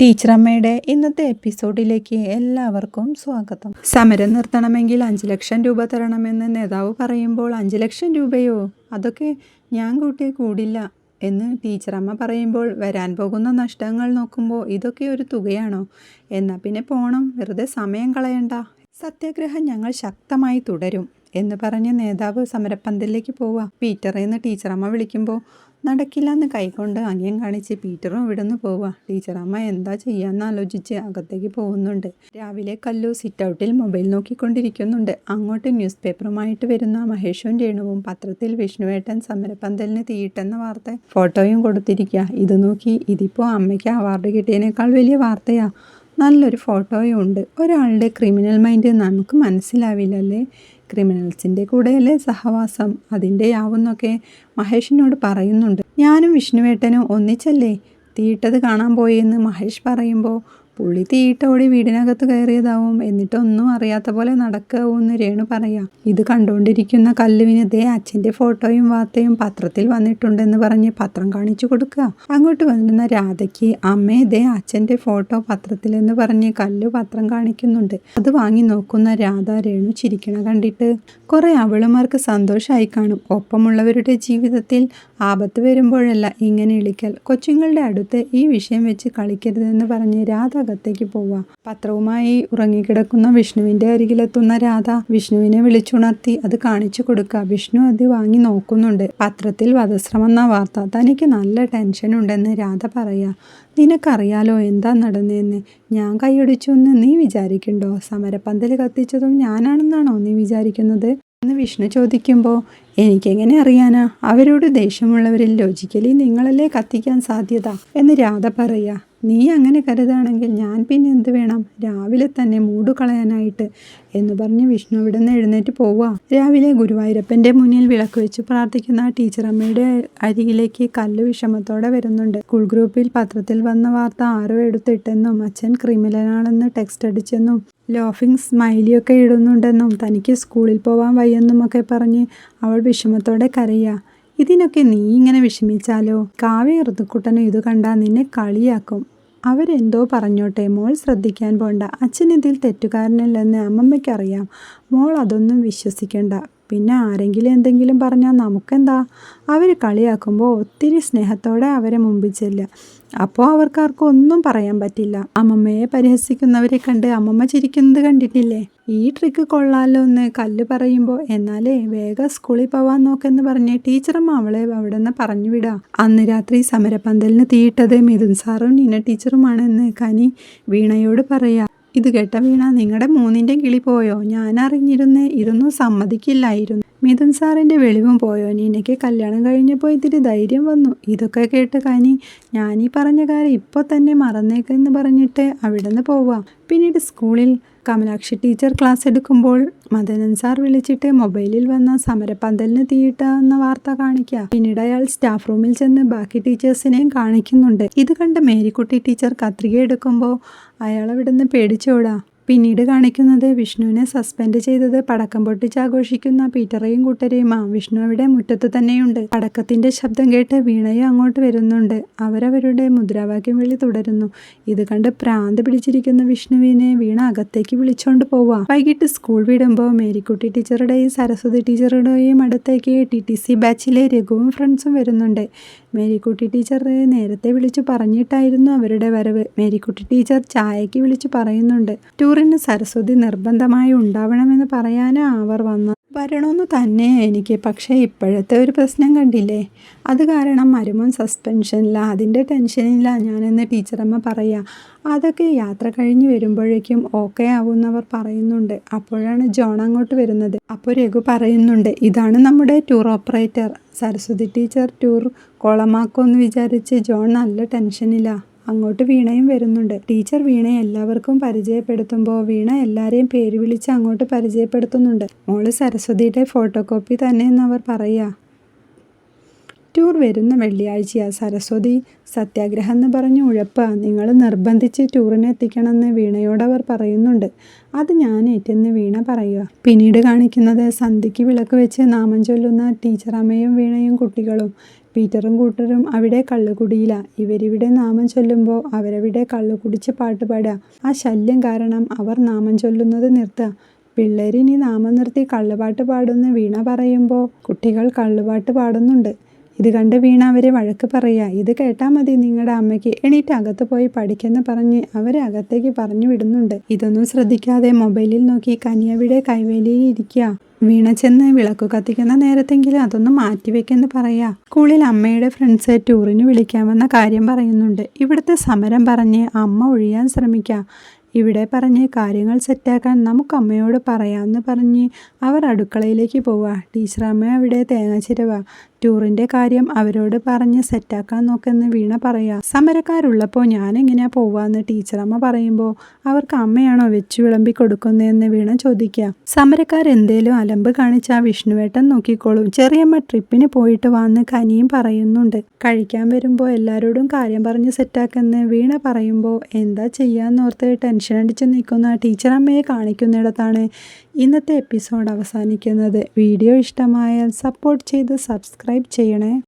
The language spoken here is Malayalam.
ടീച്ചറമ്മയുടെ ഇന്നത്തെ എപ്പിസോഡിലേക്ക് എല്ലാവർക്കും സ്വാഗതം. സമരം നിർത്തണമെങ്കിൽ അഞ്ച് ലക്ഷം രൂപ തരണമെന്ന് നേതാവ് പറയുമ്പോൾ അഞ്ച് ലക്ഷം രൂപയോ? അതൊക്കെ ഞാൻ കൂട്ടി കൂടില്ല എന്ന് ടീച്ചറമ്മ പറയുമ്പോൾ വരാൻ പോകുന്ന നഷ്ടങ്ങൾ നോക്കുമ്പോൾ ഇതൊക്കെ ഒരു തുകയാണോ? എന്നാൽ പിന്നെ പോണം വെറുതെ സമയം കളയണ്ട. സത്യാഗ്രഹം ഞങ്ങൾ ശക്തമായി തുടരും. എന്ന് പറഞ്ഞ് നേതാവ് സമരപ്പന്തലിലേക്ക് പോവുക. പീറ്ററെ എന്ന് ടീച്ചറമ്മ വിളിക്കുമ്പോൾ നടക്കില്ല എന്ന് കൈകൊണ്ട് അനിയൻ കാണിച്ച് പീറ്ററും ഇവിടുന്ന് പോവുക. ടീച്ചറമ്മ എന്താ ചെയ്യാന്ന് ആലോചിച്ച് അകത്തേക്ക് പോകുന്നുണ്ട്. രാവിലെ കല്ലു സിറ്റ് ഔട്ടിൽ മൊബൈൽ നോക്കിക്കൊണ്ടിരിക്കുന്നുണ്ട്. അങ്ങോട്ട് ന്യൂസ് പേപ്പറുമായിട്ട് വരുന്ന മഹേഷും രേണുവും പത്രത്തിൽ വിഷ്ണുവേട്ടൻ സമരപ്പന്തലിന് തീയിട്ടെന്ന വാർത്ത ഫോട്ടോയും കൊടുത്തിരിക്കുക ഇത് നോക്കി ഇതിപ്പോൾ അമ്മയ്ക്ക് അവാർഡ് കിട്ടിയതിനേക്കാൾ വലിയ വാർത്തയാ. നല്ലൊരു ഫോട്ടോയും ഉണ്ട്. ഒരാളുടെ ക്രിമിനൽ മൈൻഡ് നമുക്ക് മനസ്സിലാവില്ലല്ലേ? ക്രിമിനൽസിന്റെ കൂടെയല്ലേ സഹവാസം? അതിന്റെ ആവുന്നൊക്കെ മഹേഷിനോട് പറയുന്നുണ്ട്. ഞാനും വിഷ്ണുവേട്ടനും ഒന്നിച്ചല്ലേ? തീയിട്ടത് കാണാൻ പോയി എന്ന് മഹേഷ് പറയുമ്പോൾ പുള്ളി തീയിട്ടോടി വീടിനകത്ത് കയറിയതാവും. എന്നിട്ടൊന്നും അറിയാത്ത പോലെ നടക്കാവും എന്ന് രേണു പറയാ. ഇത് കണ്ടുകൊണ്ടിരിക്കുന്ന കല്ലുവിന് ദേ അച്ഛന്റെ ഫോട്ടോയും വാർത്തയും പത്രത്തിൽ വന്നിട്ടുണ്ടെന്ന് പറഞ്ഞ് പത്രം കാണിച്ചു കൊടുക്കുക അങ്ങോട്ട് വന്നിരുന്ന രാധയ്ക്ക് അമ്മേ ദേ അച്ഛന്റെ ഫോട്ടോ പത്രത്തിലെന്ന് പറഞ്ഞ് കല്ലു പത്രം കാണിക്കുന്നുണ്ട്. അത് വാങ്ങി നോക്കുന്ന രാധ രേണു ചിരിക്കണ കണ്ടിട്ട് കുറേ അവളുമാർക്ക് സന്തോഷമായി കാണും. ഒപ്പമുള്ളവരുടെ ജീവിതത്തിൽ ആപത്ത് വരുമ്പോഴല്ല ഇങ്ങനെ ഇളിക്കൽ. കൊച്ചുങ്ങളുടെ അടുത്ത് ഈ വിഷയം വെച്ച് കളിക്കരുതെന്ന് പറഞ്ഞ് രാധ അകത്തേക്ക് പോവുക. പത്രവുമായി ഉറങ്ങിക്കിടക്കുന്ന വിഷ്ണുവിന്റെ അരികിലെത്തുന്ന രാധ വിഷ്ണുവിനെ വിളിച്ചുണർത്തി അത് കാണിച്ചു കൊടുക്കുക. വിഷ്ണു അത് വാങ്ങി നോക്കുന്നുണ്ട്. പത്രത്തിൽ വധശ്രമെന്ന വാർത്ത തനിക്ക് നല്ല ടെൻഷൻ ഉണ്ടെന്ന് രാധ പറയാ. നിനക്കറിയാലോ എന്താ നടന്നതെന്ന് ഞാൻ കൈയടിച്ചു എന്ന് നീ വിചാരിക്കണ്ടോ സമരപ്പന്തൽ കത്തിച്ചതും ഞാനാണെന്നാണോ നീ വിചാരിക്കുന്നത്? എന്ന് വിഷ്ണു ചോദിക്കുമ്പോൾ എനിക്കെങ്ങനെ അറിയാനാ? അവരോട് ദേഷ്യമുള്ളവരിൽ ലോജിക്കലി നിങ്ങളല്ലേ കത്തിക്കാൻ സാധ്യത? എന്ന് രാധ പറയാ. നീ അങ്ങനെ കരുതാണെങ്കിൽ ഞാൻ പിന്നെ എന്ത് വേണം? രാവിലെ തന്നെ മൂട് കളയാനായിട്ട് എന്ന് പറഞ്ഞ് വിഷ്ണു ഇവിടെ നിന്ന് എഴുന്നേറ്റ് പോവുക. രാവിലെ ഗുരുവായൂരപ്പന്റെ മുന്നിൽ വിളക്ക് വെച്ച് പ്രാർത്ഥിക്കുന്ന ടീച്ചറമ്മയുടെ അരികിലേക്ക് കല്ല് വിഷമത്തോടെ വരുന്നുണ്ട്. സ്കൂൾ ഗ്രൂപ്പിൽ പത്രത്തിൽ വന്ന വാർത്ത ആരോ എടുത്തിട്ടെന്നും അച്ഛൻ ക്രിമിനലാണെന്ന് ടെക്സ്റ്റ് അടിച്ചെന്നും ലോഫിംഗ് സ്മൈലിയൊക്കെ ഇടുന്നുണ്ടെന്നും തനിക്ക് സ്കൂളിൽ പോവാൻ വയ്യെന്നും ഒക്കെ പറഞ്ഞ് അവൾ വിഷമത്തോടെ കരയുക. ഇതിനൊക്കെ നീ ഇങ്ങനെ വിഷമിച്ചാലോ? കാവ്യ ഋതുക്കുട്ടനും ഇത് കണ്ടാൽ നിന്നെ കളിയാക്കും. അവരെന്തോ പറഞ്ഞോട്ടെ? മോൾ ശ്രദ്ധിക്കാൻ പോണ്ട. ഇതിൽ തെറ്റുകാരനല്ലെന്ന് അമ്മമ്മയ്ക്കറിയാം. മോൾ അതൊന്നും വിശ്വസിക്കണ്ട. പിന്നെ ആരെങ്കിലും എന്തെങ്കിലും പറഞ്ഞാൽ നമുക്കെന്താ? അവർ കളിയാക്കുമ്പോൾ ഒത്തിരി സ്നേഹത്തോടെ അവരെ മുമ്പിൽ ചെല്ലുക. അപ്പോൾ അവർക്കാർക്കും ഒന്നും പറയാൻ പറ്റില്ല. അമ്മമ്മയെ പരിഹസിക്കുന്നവരെ കണ്ട് അമ്മമ്മ ചിരിക്കുന്നത് കണ്ടിട്ടില്ലേ? ഈ ട്രിക്ക് കൊള്ളാലോ എന്ന് കല്ല് പറയുമ്പോൾ എന്നാലേ വേഗം സ്കൂളിൽ പോവാൻ നോക്കെന്ന് പറഞ്ഞ് ടീച്ചറമ്മ അവളെ അവിടെ നിന്ന് പറഞ്ഞു വിടാം. അന്ന് രാത്രി സമരപന്തലിന് തീയിട്ടത് മിഥുൻ സാറും നീന ടീച്ചറുമാണെന്ന് കനി വീണയോട് പറയാ. ഇത് കേട്ട വീണ നിങ്ങളുടെ മൂന്നിന്റെ കിളി പോയോ? ഞാൻ അറിഞ്ഞിരുന്നേ ഇതൊന്നും സമ്മതിക്കില്ലായിരുന്നു. മിഥുൻ സാറിന്റെ വെളിവും പോയോ? നീനയ്ക്ക് കല്യാണം കഴിഞ്ഞപ്പോൾ ഇത്തിരി ധൈര്യം വന്നു. ഇതൊക്കെ കേട്ട് കനി ഞാനീ പറഞ്ഞ കാര്യം ഇപ്പോൾ തന്നെ മറന്നേക്കെന്ന് പറഞ്ഞിട്ട് അവിടെ നിന്ന് പോവാം. പിന്നീട് സ്കൂളിൽ കമലാക്ഷി ടീച്ചർ ക്ലാസ് എടുക്കുമ്പോൾ മദനൻ സാർ വിളിച്ചിട്ട് മൊബൈലിൽ വന്ന സമരപ്പന്തലിന് തീയിട്ട എന്ന വാർത്ത കാണിക്കുക പിന്നീട് അയാൾ സ്റ്റാഫ് റൂമിൽ ചെന്ന് ബാക്കി ടീച്ചേഴ്സിനെയും കാണിക്കുന്നുണ്ട്. ഇത് കണ്ട് മേരിക്കുട്ടി ടീച്ചർ കത്രിക എടുക്കുമ്പോൾ അയാൾ അവിടെ നിന്ന് പേടിച്ചോടാ. പിന്നീട് കാണിക്കുന്നത് വിഷ്ണുവിനെ സസ്പെൻഡ് ചെയ്തത് പടക്കം പൊട്ടിച്ച് ആഘോഷിക്കുന്ന പീറ്ററേയും കൂട്ടരെയുമാ വിഷ്ണു അവിടെ മുറ്റത്ത് തന്നെയുണ്ട്. പടക്കത്തിന്റെ ശബ്ദം കേട്ട് വീണയും അങ്ങോട്ട് വരുന്നുണ്ട്. അവരവരുടെ മുദ്രാവാക്യം വിളി തുടരുന്നു. ഇത് കണ്ട് പ്രാന്ത് പിടിച്ചിരിക്കുന്ന വിഷ്ണുവിനെ വീണ അകത്തേക്ക് വിളിച്ചോണ്ട് പോവാ. വൈകിട്ട് സ്കൂൾ വിടുമ്പോൾ മേരിക്കുട്ടി ടീച്ചറുടെയും സരസ്വതി ടീച്ചറുടെയും അടുത്തേക്ക് ടി ടി സി ബാച്ചിലെ രഘുവും ഫ്രണ്ട്സും വരുന്നുണ്ട്. മേരിക്കുട്ടി ടീച്ചറെ നേരത്തെ വിളിച്ചു പറഞ്ഞിട്ടായിരുന്നു അവരുടെ വരവ്. മേരിക്കുട്ടി ടീച്ചർ ചായക്ക് വിളിച്ചു പറയുന്നുണ്ട്. ടൂറിന് സരസ്വതി നിർബന്ധമായി ഉണ്ടാവണമെന്ന് പറയാനാ അവർ വന്നു വരണമെന്ന് തന്നെ എനിക്ക്. പക്ഷേ ഇപ്പോഴത്തെ ഒരു പ്രശ്നം കണ്ടില്ലേ? അത് കാരണം മരുമോൻ സസ്പെൻഷനില്ല അതിന്റെ ടെൻഷനില്ല. ഞാനെന്ന് ടീച്ചറമ്മ പറയാ. അതൊക്കെ യാത്ര കഴിഞ്ഞ് വരുമ്പോഴേക്കും ഓക്കെ ആവുമെന്നവർ പറയുന്നുണ്ട്. അപ്പോഴാണ് ജോൺ അങ്ങോട്ട് വരുന്നത്. അപ്പോൾ രഘു പറയുന്നുണ്ട് ഇതാണ് നമ്മുടെ tour operator. Saraswati teacher tour കോളമാക്കുമെന്ന് വിചാരിച്ച് ജോൺ നല്ല ടെൻഷനില്ല അങ്ങോട്ട് വീണയും വരുന്നുണ്ട്. ടീച്ചർ വീണയെ എല്ലാവർക്കും പരിചയപ്പെടുത്തുമ്പോൾ വീണ എല്ലാവരെയും പേര് വിളിച്ച് അങ്ങോട്ട് പരിചയപ്പെടുത്തുന്നുണ്ട്. മോൾ സരസ്വതിയുടെ ഫോട്ടോ കോപ്പി തന്നെ അവർ പറയുക ടൂർ വരുന്ന വെള്ളിയാഴ്ചയാണ് സരസ്വതി സത്യാഗ്രഹം എന്ന് പറഞ്ഞ് ഉഴപ്പ. നിങ്ങൾ നിർബന്ധിച്ച് ടൂറിന് എത്തിക്കണമെന്ന് അവർ പറയുന്നുണ്ട്. അത് ഞാൻ ഏറ്റെന്ന് വീണ പറയുക. പിന്നീട് കാണിക്കുന്നത് സന്ധ്യയ്ക്ക് വിളക്ക് വെച്ച് നാമം ചൊല്ലുന്ന ടീച്ചറമ്മയും വീണയും കുട്ടികളും. പീറ്ററും കൂട്ടരും അവിടെ കള്ളുകുടിയില. ഇവരിവിടെ നാമം ചൊല്ലുമ്പോൾ അവരവിടെ കള്ളു കുടിച്ച് പാട്ട് പാടുക ആ ശല്യം കാരണം അവർ നാമം ചൊല്ലുന്നത് നിർത്തുക പിള്ളേരിനി നാമം നിർത്തി കള്ളുപാട്ട് പാടുന്ന വീണ പറയുമ്പോൾ കുട്ടികൾ കള്ളുപാട്ട് പാടുന്നുണ്ട്. ഇത് കണ്ട് വീണ അവരെ വഴക്ക് പറയുക. ഇത് കേട്ടാൽ മതി. നിങ്ങളുടെ അമ്മയ്ക്ക് എണീറ്റ് അകത്ത് പോയി പഠിക്കെന്ന് പറഞ്ഞ് അവരെ അകത്തേക്ക് പറഞ്ഞു വിടുന്നുണ്ട്. ഇതൊന്നും ശ്രദ്ധിക്കാതെ മൊബൈലിൽ നോക്കി കനിയവിടെ കൈവേലിയിൽ ഇരിക്കുക വീണ ചെന്ന് വിളക്ക് കത്തിക്കുന്ന നേരത്തെങ്കിലും അതൊന്ന് മാറ്റിവെക്കെന്ന് പറയാ. സ്കൂളിൽ അമ്മയുടെ ഫ്രണ്ട്സ് ടൂറിന് വിളിക്കാമെന്ന കാര്യം പറയുന്നുണ്ട്. ഇവിടുത്തെ സമരം പറഞ്ഞ് അമ്മ ഒഴിയാൻ ശ്രമിക്കുക ഇവിടെ പറഞ്ഞ് കാര്യങ്ങൾ സെറ്റാക്കാൻ നമുക്ക് അമ്മയോട് പറയാമെന്ന് പറഞ്ഞ് അവർ അടുക്കളയിലേക്ക് പോവുക ടീച്ചറമ്മ അവിടെ തേങ്ങ ചിരവ. ടൂറിന്റെ കാര്യം അവരോട് പറഞ്ഞ് സെറ്റാക്കാൻ നോക്കെന്ന് വീണ പറയാ. സമരക്കാരുള്ളപ്പോൾ ഞാനെങ്ങനെയാ പോവാന്ന് ടീച്ചറമ്മ പറയുമ്പോൾ അവർക്ക് അമ്മയാണോ വെച്ചു വിളമ്പി കൊടുക്കുന്നതെന്ന് വീണ ചോദിക്കുക സമരക്കാരെന്തേലും അലമ്പ് കാണിച്ചാൽ വിഷ്ണുവേട്ടൻ നോക്കിക്കോളും. ചെറിയമ്മ ട്രിപ്പിന് പോയിട്ട് വന്ന് കനിയും പറയുന്നുണ്ട്. കഴിക്കാൻ വരുമ്പോൾ എല്ലാവരോടും കാര്യം പറഞ്ഞ് സെറ്റാക്കെന്ന് വീണ പറയുമ്പോൾ എന്താ ചെയ്യാന്നോർത്ത് ടെൻഷൻ അടിച്ച് നിൽക്കുന്ന ടീച്ചറമ്മയെ കാണിക്കുന്നിടത്താണ് ഇന്നത്തെ എപ്പിസോഡ് അവസാനിക്കുന്നത്. വീഡിയോ ഇഷ്ടമായാൽ സപ്പോർട്ട് ചെയ്ത് സബ്സ്ക്രൈബ് ചെയ്യണേ.